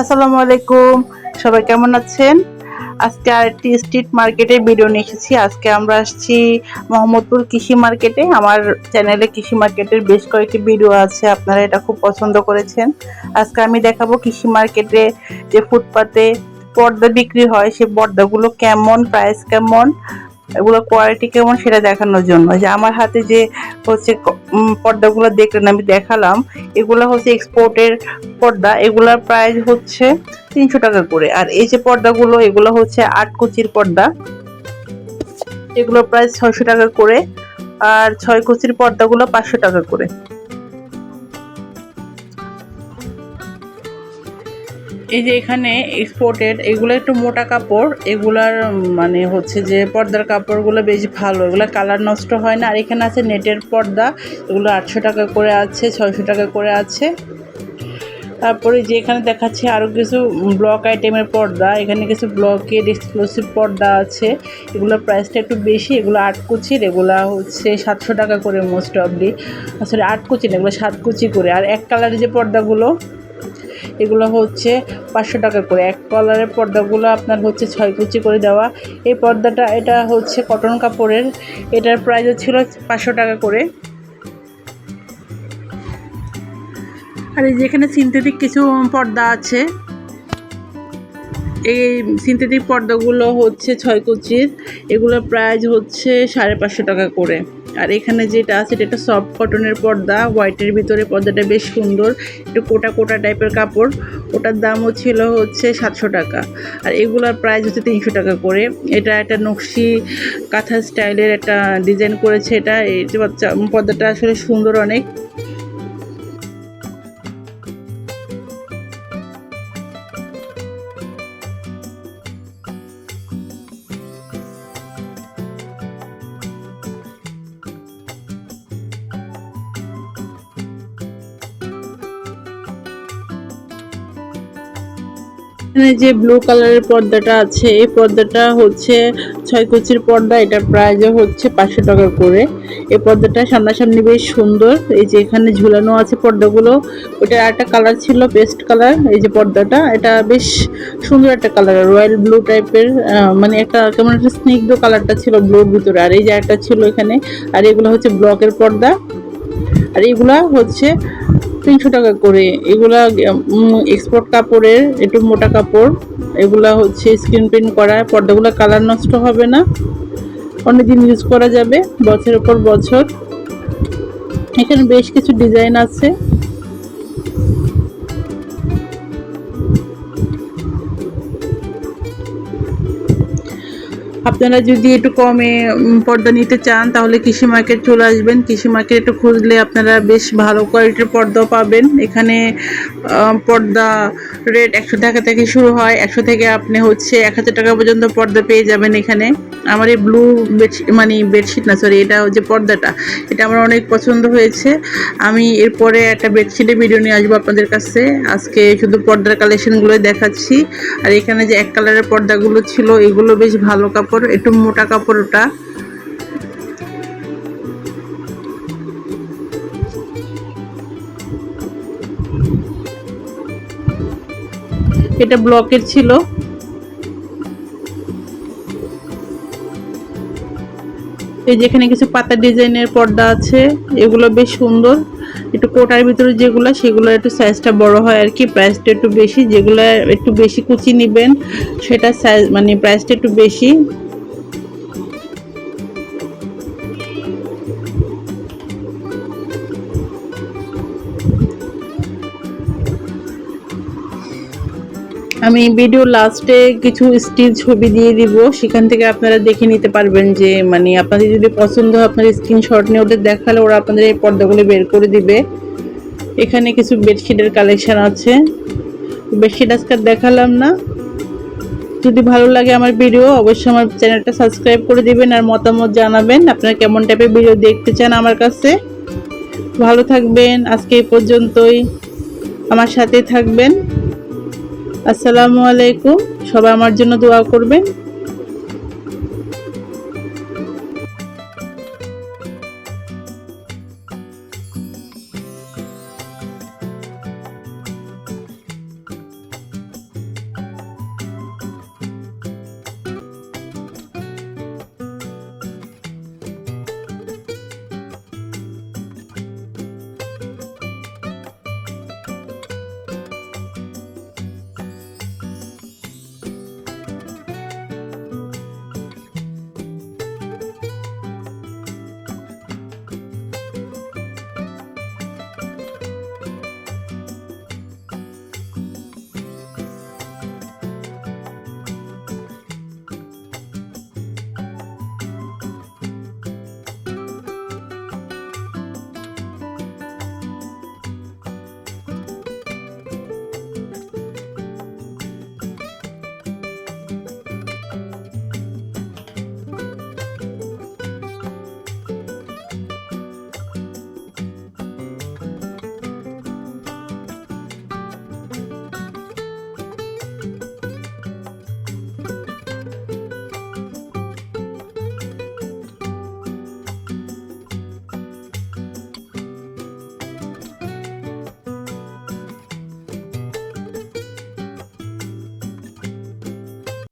আসসালামু আলাইকুম। সবাই কেমন আছেন? আজকে আরেকটি স্ট্রিট মার্কেটের ভিডিও নিয়ে এসেছি। আজকে আমরা আসছি মোহাম্মদপুর কৃষি মার্কেটে। আমার চ্যানেলে কৃষি মার্কেটের বেশ কয়েকটি ভিডিও আছে। আপনারা এটা খুব পছন্দ করেছেন। আজকে আমি দেখাবো কৃষি মার্কেটে যে ফুটপাতে পর্দা বিক্রি হয় সেই পর্দাগুলো কেমন প্রাইস কেমন এগুলো কোয়ালিটি কেমন সেটা দেখানোর জন্য। যে আমার হাতে যে হচ্ছে পর্দাগুলো দেখলেন, আমি দেখালাম, এগুলো হচ্ছে এক্সপোর্টের পর্দা। এগুলোর প্রাইস হচ্ছে তিনশো টাকা করে। আর এই যে পর্দাগুলো, এগুলো হচ্ছে আট কুচির পর্দা। এগুলোর প্রাইস ছয়শো টাকা করে। আর ছয় কুচির পর্দাগুলো পাঁচশো টাকা করে। এই যে এখানে এক্সপোর্টেড এগুলো একটু মোটা কাপড়, এগুলার মানে হচ্ছে যে পর্দার কাপড়গুলো বেশ ভালো এগুলো কালার নষ্ট হয় না। আর এখানে আছে নেটের পর্দা, এগুলো আটশো টাকা করে আছে, ছয়শো টাকা করে আছে। তারপরে যে এখানে দেখাচ্ছে আরও কিছু ব্লক আইটেমের পর্দা। এখানে কিছু ব্লকের এক্সক্লুসিভ পর্দা আছে। এগুলোর প্রাইসটা একটু বেশি, এগুলো আট কুচির, এগুলো হচ্ছে সাতশো টাকা করে মোস্ট অফলি আসলে আট কুচি না, এগুলো সাত কুচি করে। আর এক কালারের যে পর্দাগুলো এগুলো হচ্ছে পাঁচশো টাকা করে। এক কালারের পর্দাগুলো আপনার হচ্ছে ছয় কুচি করে দেওয়া। এই পর্দাটা, এটা হচ্ছে কটন কাপড়ের। এটার প্রাইস ছিল পাঁচশো টাকা করে। আর এই যেখানে সিনথেটিক কিছু পর্দা আছে। এই সিনথেটিক পর্দাগুলো হচ্ছে ছয় কুচির। এগুলোর প্রাইস হচ্ছে সাড়ে পাঁচশো টাকা করে। আর এখানে যেটা আছে, এটা একটা সফট কটনের পর্দা হোয়াইটের ভিতরে পর্দাটা বেশ সুন্দর, একটু কোটা কোটা টাইপের কাপড়। ওটার দামও ছিল হচ্ছে সাতশো টাকা। আর এগুলোর প্রাইস হচ্ছে তিনশো টাকা করে। এটা একটা নকশি কাঁথা স্টাইলের একটা ডিজাইন করেছে এটা। এই পর্দাটা আসলে সুন্দর অনেক। এখানে যে ব্লু কালারের পর্দাটা আছে, এই পর্দাটা হচ্ছে ছয় কুচির পর্দা। এটার প্রাইস হচ্ছে পাঁচশো টাকা করে। এই পর্দাটা সামনাসামনি বেশ সুন্দর। এই যে এখানে ঝুলানো আছে পর্দাগুলো, ওটার একটা কালার ছিল পেস্ট কালার এই যে পর্দাটা। এটা বেশ সুন্দর একটা কালার রয়্যাল ব্লু টাইপের মানে একটা কেমন একটা স্নিগ্ধ কালারটা ছিল ব্লুর ভিতরে। আর এই যে একটা ছিল এখানে, আর এগুলো হচ্ছে ব্লকের পর্দা। আর এগুলা হচ্ছে তিনশো টাকা করে। এগুলা এক্সপোর্ট কাপড়ের, একটু মোটা কাপড়, এগুলা হচ্ছে স্ক্রিন প্রিন্ট করা, পর্দাগুলো কালার নষ্ট হবে না। অনেকদিন ইউজ করা যাবে, বছরের পর বছর। এখানে বেশ কিছু ডিজাইন আছে। আপনারা যদি একটু কমে পর্দা নিতে চান, তাহলে কৃষি মার্কেট চলে আসবেন। কৃষি মার্কেট একটু খুঁজলে আপনারা বেশ ভালো কোয়ালিটির পর্দাও পাবেন। এখানে পর্দা রেট একশো টাকা থেকে শুরু হয়। একশো থেকে আপনি হচ্ছে এক হাজার টাকা পর্যন্ত পর্দা পেয়ে যাবেন এখানে। আমার এই ব্লু বেডশিট মানে বেডশিট না সরি এটা হচ্ছে পর্দাটা। এটা আমার অনেক পছন্দ হয়েছে। আমি এরপরে একটা বেডশিটের ভিডিও নিয়ে আসব আপনাদের কাছে। আজকে শুধু পর্দার কালেকশনগুলোই দেখাচ্ছি। আর এখানে যে এক কালারের পর্দাগুলো ছিল, এগুলো বেশ ভালো কাপড় একটু মোটা কাপড় ওটা এটা ব্লকের ছিল। এই যেখানে কিছু পাতা ডিজাইনের পর্দা আছে, এগুলো বেশ সুন্দর। একটু কোটার ভিতরে যেগুলো, সেগুলো একটু সাইজটা বড় হয় আর কি প্রাইসটা একটু বেশি। যেগুলো একটু বেশি কুচি নেবেন, সেটা সাইজ মানে প্রাইসটা একটু বেশি। আমি ভিডিও লাস্টে কিছু স্টিল ছবি দিয়ে দিব। সেখান থেকে আপনারা দেখে নিতে পারবেন যে মানে আপনাদের যদি পছন্দ হয় আপনার স্ক্রিনশট নিয়ে ওদের দেখালে ওরা আপনাদের এই পর্দাগুলো বের করে দিবে। এখানে কিছু বেডশিটের কালেকশান আছে। বেডশিট আজকে দেখালাম না। যদি ভালো লাগে আমার ভিডিও অবশ্যই আমার চ্যানেলটা সাবস্ক্রাইব করে দিবেন আর মতামত জানাবেন আপনারা কেমন টাইপের ভিডিও দেখতে চান আমার কাছে। ভালো থাকবেন, আজকে এই পর্যন্তই। আমার সাথে থাকবেন। আসসালামু আলাইকুম। সবাই আমার জন্য দোয়া করবেন।